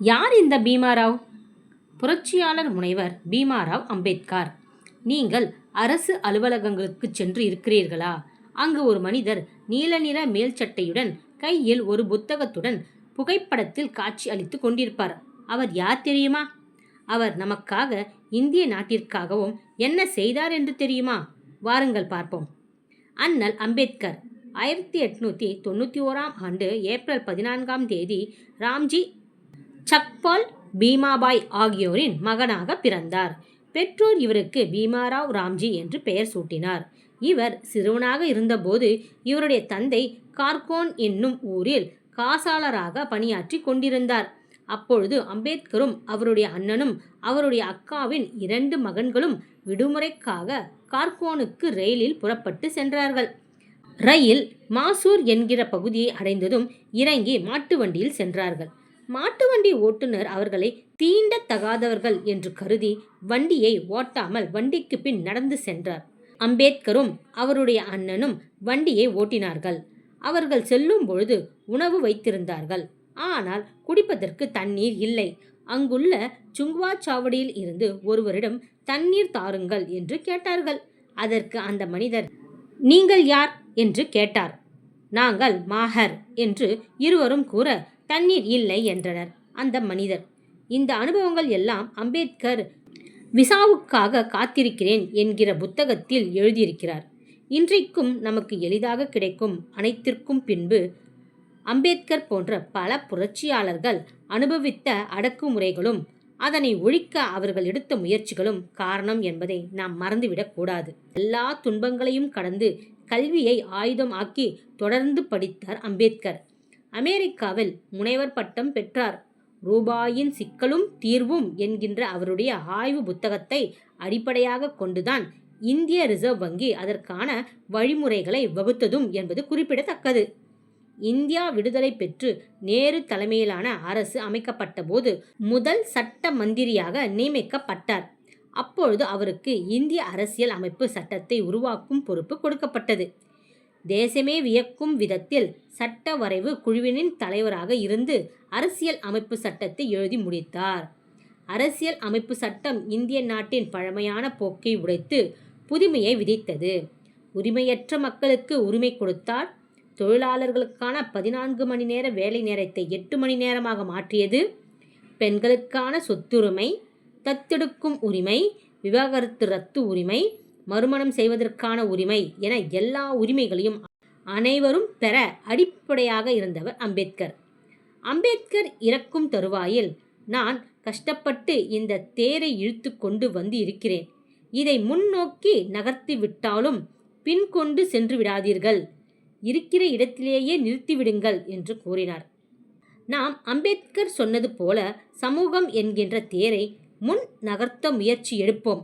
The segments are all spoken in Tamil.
யார் இந்த பீமாராவ்? புரட்சியாளர் முனைவர் பீமாராவ் அம்பேத்கர். நீங்கள் அரசு அலுவலகங்களுக்கு சென்று இருக்கிறீர்களா? அங்கு ஒரு மனிதர் நீல நிற மேல் சட்டையுடன் கையில் ஒரு புத்தகத்துடன் புகைப்படத்தில் காட்சி அளித்து கொண்டிருப்பார். அவர் யார் தெரியுமா? அவர் நமக்காக இந்திய நாட்டிற்காகவும் என்ன செய்தார் என்று தெரியுமா? வாருங்கள் பார்ப்போம். அண்ணல் அம்பேத்கர் ஆயிரத்தி எட்நூற்றி தொண்ணூற்றி ஓராம் ஆண்டு ஏப்ரல் பதினான்காம் தேதி ராம்ஜி சக்பால் பீமாபாய் ஆகியோரின் மகனாக பிறந்தார். பெற்றோர் இவருக்கு பீமாராவ் ராம்ஜி என்று பெயர் சூட்டினார். இவர் சிறுவனாக இருந்தபோது இவருடைய தந்தை கார்கோன் என்னும் ஊரில் காசாளராக பணியாற்றி கொண்டிருந்தார். அப்பொழுது அம்பேத்கரும் அவருடைய அண்ணனும் அவருடைய அக்காவின் இரண்டு மகன்களும் விடுமுறைக்காக கார்கோனுக்கு ரயிலில் புறப்பட்டு சென்றார்கள். ரயில் மாசூர் என்கிற பகுதியை அடைந்ததும் இறங்கி மாட்டு வண்டியில் சென்றார்கள். மாட்டு வண்டி ஓட்டுநர் அவர்களை தீண்டத்தகாதவர்கள் என்று கருதி வண்டியை ஓட்டாமல் வண்டிக்கு பின் நடந்து சென்றார். அம்பேத்கரும் அவருடைய அண்ணனும் வண்டியை ஓட்டினார்கள். அவர்கள் செல்லும் பொழுது உணவு வைத்திருந்தார்கள். ஆனால் குடிப்பதற்கு தண்ணீர் இல்லை. அங்குள்ள சுங்குவா சாவடியில் இருந்து ஒருவரிடம் தண்ணீர் தாருங்கள் என்று கேட்டார்கள். அதற்கு அந்த மனிதர் நீங்கள் யார்? என்று கேட்டார். நாங்கள் மாஹர் என்று இருவரும் கூற தண்ணீர் இல்லை என்றனர். அந்த மனிதர் இந்த அனுபவங்கள் எல்லாம் அம்பேத்கர் விசாவுக்காக காத்திருக்கிறேன் என்கிற புத்தகத்தில் எழுதியிருக்கிறார். இன்றைக்கும் நமக்கு எளிதாக கிடைக்கும் அனைத்திற்கும் பின்பு அம்பேத்கர் போன்ற பல புரட்சியாளர்கள் அனுபவித்த அடக்குமுறைகளும் அதனை ஒழிக்க அவர்கள் எடுத்த முயற்சிகளும் காரணம் என்பதை நாம் மறந்துவிடக்கூடாது எல்லா துன்பங்களையும் கடந்து கல்வியை ஆயுதம் ஆக்கி தொடர்ந்து படித்தார் அம்பேத்கர். அமெரிக்காவில் முனைவர் பட்டம் பெற்றார். ரூபாயின் சிக்கலும் தீர்வும் என்கின்ற அவருடைய ஆய்வு புத்தகத்தை அடிப்படையாக கொண்டுதான் இந்திய ரிசர்வ் வங்கி அதற்கான வழிமுறைகளை வகுத்ததும் என்பது குறிப்பிடத்தக்கது. இந்தியா விடுதலை பெற்று நேரு தலைமையிலான அரசு அமைக்கப்பட்ட போது முதல் சட்ட மந்திரியாக நியமிக்கப்பட்டார். அப்பொழுது அவருக்கு இந்திய அரசியல் அமைப்பு சட்டத்தை உருவாக்கும் பொறுப்பு கொடுக்கப்பட்டது. தேசமே வியக்கும் விதத்தில் சட்ட வரைவு குழுவினின் தலைவராக இருந்து அரசியல் அமைப்பு சட்டத்தை எழுதி முடித்தார். அரசியல் அமைப்பு சட்டம் இந்திய நாட்டின் பழமையான போக்கை உடைத்து புதுமையை விதித்தது. உரிமையற்ற மக்களுக்கு உரிமை கொடுத்தார். தொழிலாளர்களுக்கான பதினான்கு மணி நேர வேலை நேரத்தை எட்டு மணி நேரமாக மாற்றியது. பெண்களுக்கான சொத்துரிமை தத்தெடுக்கும் உரிமை விவாகரத்து ரத்து உரிமை மறுமணம் செய்வதற்கான உரிமை என எல்லா உரிமைகளையும் அனைவரும் பெற அடிப்படையாக இருந்தவர் அம்பேத்கர். அம்பேத்கர் இறக்கும் தருவாயில் நான் கஷ்டப்பட்டு இந்த தேரை இழுத்து கொண்டு வந்து இருக்கிறேன். இதை முன்னோக்கி நகர்த்தி விட்டாலும் பின் கொண்டு சென்று விடாதீர்கள். இருக்கிற இடத்திலேயே நிறுத்திவிடுங்கள் என்று கூறினார். நாம் அம்பேத்கர் சொன்னது போல சமூகம் என்கின்ற தேரை முன் நகர்த்த முயற்சி எடுப்போம்.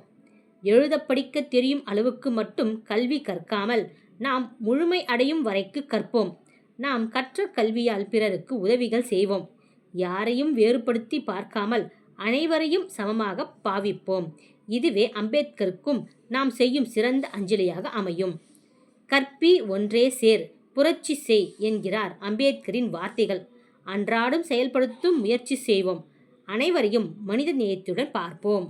எழுத படிக்க தெரியும் அளவுக்கு மட்டும் கல்வி கற்காமல் நாம் முழுமை அடையும் வரைக்கு கற்போம். நாம் கற்ற கல்வியால் பிறருக்கு உதவிகள் செய்வோம். யாரையும் வேறுபடுத்தி பார்க்காமல் அனைவரையும் சமமாக பாவிப்போம். இதுவே அம்பேத்கருக்கும் நாம் செய்யும் சிறந்த அஞ்சலியாக அமையும். கற்பி ஒன்றே சேர் புரட்சி செய் என்கிறார் அம்பேத்கரின் வார்த்தைகள். அன்றாடம் செயல்படுத்தும் முயற்சி செய்வோம். அனைவரையும் மனித நேயத்துடன் பார்ப்போம்.